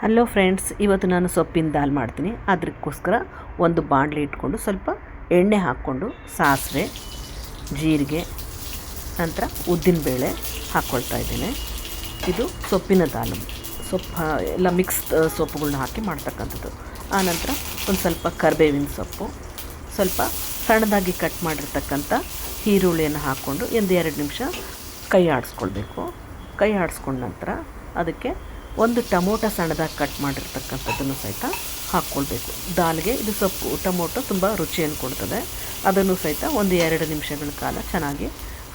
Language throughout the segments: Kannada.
ಹಲೋ ಫ್ರೆಂಡ್ಸ್ ಇವತ್ತು ನಾನು ಸೊಪ್ಪಿನ ದಾಲ್ ಮಾಡ್ತೀನಿ. ಅದಕ್ಕೋಸ್ಕರ ಒಂದು ಬಾಂಡ್ಲಿ ಇಟ್ಕೊಂಡು ಸ್ವಲ್ಪ ಎಣ್ಣೆ ಹಾಕ್ಕೊಂಡು ಸಾಸಿವೆ, ಜೀರಿಗೆ, ನಂತರ ಉದ್ದಿನಬೇಳೆ ಹಾಕ್ಕೊಳ್ತಾ ಇದ್ದೇನೆ. ಇದು ಸೊಪ್ಪಿನ ದಾಲು. ಸೊಪ್ಪು, ಎಲ್ಲ ಮಿಕ್ಸ್ ಸೊಪ್ಪುಗಳನ್ನ ಹಾಕಿ ಮಾಡ್ತಕ್ಕಂಥದ್ದು. ಆನಂತರ ಒಂದು ಸ್ವಲ್ಪ ಕರಿಬೇವಿನ ಸೊಪ್ಪು, ಸ್ವಲ್ಪ ಸಣ್ಣದಾಗಿ ಕಟ್ ಮಾಡಿರ್ತಕ್ಕಂಥ ಈರುಳ್ಳಿಯನ್ನು ಹಾಕ್ಕೊಂಡು ಒಂದು ಎರಡು ನಿಮಿಷ ಕೈ ಆಡಿಸ್ಕೊಳ್ಬೇಕು. ಕೈ ಆಡಿಸ್ಕೊಂಡ ನಂತರ ಅದಕ್ಕೆ ಒಂದು ಟೊಮೊಟೊ ಸಣ್ಣದಾಗಿ ಕಟ್ ಮಾಡಿರ್ತಕ್ಕಂಥದ್ದನ್ನು ಸಹಿತ ಹಾಕ್ಕೊಳ್ಬೇಕು. ದಾಲ್ಗೆ ಇದು ಸೊಪ್ಪು, ಟೊಮೊಟೊ ತುಂಬ ರುಚಿಯನ್ನು ಕೊಡ್ತದೆ. ಅದನ್ನು ಸಹಿತ ಒಂದು ಎರಡು ನಿಮಿಷಗಳ ಕಾಲ ಚೆನ್ನಾಗಿ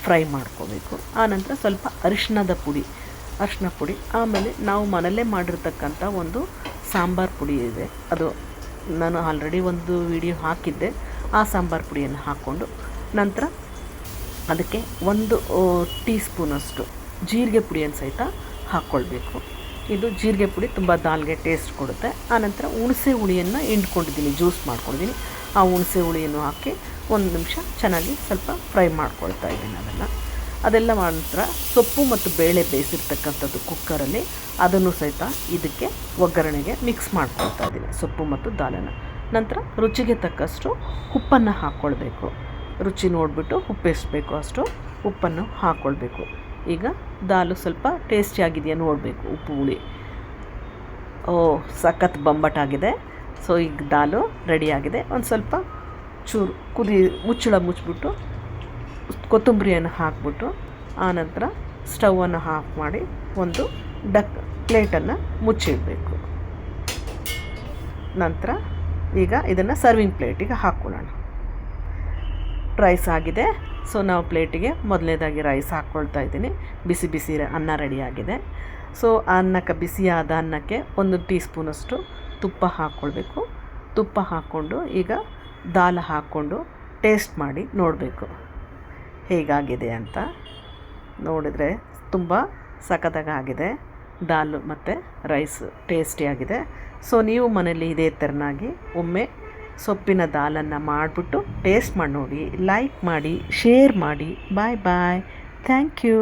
ಫ್ರೈ ಮಾಡ್ಕೋಬೇಕು. ಆನಂತರ ಸ್ವಲ್ಪ ಅರಿಶಿಣದ ಪುಡಿ ಅರಿಶಿನ ಪುಡಿ. ಆಮೇಲೆ ನಾವು ಮನೆಯಲ್ಲೇ ಮಾಡಿರ್ತಕ್ಕಂಥ ಒಂದು ಸಾಂಬಾರು ಪುಡಿ ಇದೆ. ಅದು ನಾನು ಆಲ್ರೆಡಿ ಒಂದು ವಿಡಿಯೋ ಹಾಕಿದ್ದೆ. ಆ ಸಾಂಬಾರು ಪುಡಿಯನ್ನು ಹಾಕ್ಕೊಂಡು ನಂತರ ಅದಕ್ಕೆ ಒಂದು ಟೀ ಸ್ಪೂನಷ್ಟು ಜೀರಿಗೆ ಪುಡಿಯನ್ನು ಸಹಿತ ಹಾಕ್ಕೊಳ್ಬೇಕು. ಇದು ಜೀರಿಗೆ ಪುಡಿ ತುಂಬ ದಾಲ್ಗೆ ಟೇಸ್ಟ್ ಕೊಡುತ್ತೆ. ಆನಂತರ ಹುಣಸೆ ಹುಳಿಯನ್ನು ಹಿಂಡ್ಕೊಂಡಿದ್ದೀನಿ, ಜ್ಯೂಸ್ ಮಾಡ್ಕೊಂಡಿದ್ದೀನಿ. ಆ ಹುಣಸೆ ಹುಳಿಯನ್ನು ಹಾಕಿ ಒಂದು ನಿಮಿಷ ಚೆನ್ನಾಗಿ ಸ್ವಲ್ಪ ಫ್ರೈ ಮಾಡ್ಕೊಳ್ತಾ ಇದ್ದೀನಿ ಅದನ್ನು. ಅದೆಲ್ಲ ನಂತರ ಸೊಪ್ಪು ಮತ್ತು ಬೇಳೆ ಬೇಯಿಸಿರ್ತಕ್ಕಂಥದ್ದು ಕುಕ್ಕರಲ್ಲಿ ಅದನ್ನು ಸಹಿತ ಇದಕ್ಕೆ ಒಗ್ಗರಣೆಗೆ ಮಿಕ್ಸ್ ಮಾಡ್ಕೊಳ್ತಾ ಇದ್ದೀನಿ, ಸೊಪ್ಪು ಮತ್ತು ದಾಲನ್ನು ನಂತರ ರುಚಿಗೆ ತಕ್ಕಷ್ಟು ಉಪ್ಪನ್ನು ಹಾಕ್ಕೊಳ್ಬೇಕು. ರುಚಿ ನೋಡಿಬಿಟ್ಟು ಉಪ್ಪು ಎಷ್ಟು ಅಷ್ಟು ಉಪ್ಪನ್ನು ಹಾಕ್ಕೊಳ್ಬೇಕು. ಈಗ ದಾಲು ಸ್ವಲ್ಪ ಟೇಸ್ಟಿಯಾಗಿದೆಯಾ ನೋಡಬೇಕು, ಉಪ್ಪು, ಹುಳಿ. ಓ, ಸಖತ್ ಬೊಂಬಟಾಗಿದೆ ಸೊ ಈಗ ದಾಲು ರೆಡಿಯಾಗಿದೆ ಒಂದು ಸ್ವಲ್ಪ ಚೂರು ಕುದಿ, ಮುಚ್ಚಳ ಮುಚ್ಚಿಬಿಟ್ಟು ಕೊತ್ತಂಬರಿಯನ್ನು ಹಾಕ್ಬಿಟ್ಟು ಆನಂತರ ಸ್ಟವನ್ನು ಆಫ್ ಮಾಡಿ ಒಂದು ಡಕ್ ಪ್ಲೇಟನ್ನು ಮುಚ್ಚಿಡಬೇಕು. ನಂತರ ಈಗ ಇದನ್ನು ಸರ್ವಿಂಗ್ ಪ್ಲೇಟಿಗೆ ಹಾಕ್ಕೊಳ್ಳೋಣ ರೈಸ್ ಆಗಿದೆ. ಸೊ ನಾವು ಪ್ಲೇಟಿಗೆ ಮೊದಲನೇದಾಗಿ ರೈಸ್ ಹಾಕ್ಕೊಳ್ತಾ ಇದ್ದೀನಿ. ಬಿಸಿ ಬಿಸಿ ಅನ್ನ ರೆಡಿಯಾಗಿದೆ. ಸೊ ಅನ್ನಕ್ಕೆ ಬಿಸಿಯಾದ ಅನ್ನಕ್ಕೆ ಒಂದು ಟೀ ಸ್ಪೂನಷ್ಟು ತುಪ್ಪ ಹಾಕ್ಕೊಳ್ಬೇಕು. ತುಪ್ಪ ಹಾಕ್ಕೊಂಡು ಈಗ ದಾಲ್ ಹಾಕ್ಕೊಂಡು ಟೇಸ್ಟ್ ಮಾಡಿ ನೋಡಬೇಕು. ಹೇಗಾಗಿದೆ ಅಂತ ನೋಡಿದರೆ ತುಂಬ ಸಖತ್ತಾಗಿದೆ ದಾಲು ಮತ್ತು ರೈಸ್ ಟೇಸ್ಟಿಯಾಗಿದೆ. ಸೊ ನೀವು ಮನೇಲಿ ಇದೇ ಥರನಾಗಿ ಒಮ್ಮೆ ಸೊಪ್ಪಿನ ದಾಲನ್ನು ಮಾಡಿಬಿಟ್ಟು ಟೇಸ್ಟ್ ಮಾಡಿ ನೋಡಿ ಲೈಕ್ ಮಾಡಿ ಶೇರ್ ಮಾಡಿ. ಬಾಯ್ ಬಾಯ್ ಥ್ಯಾಂಕ್ ಯು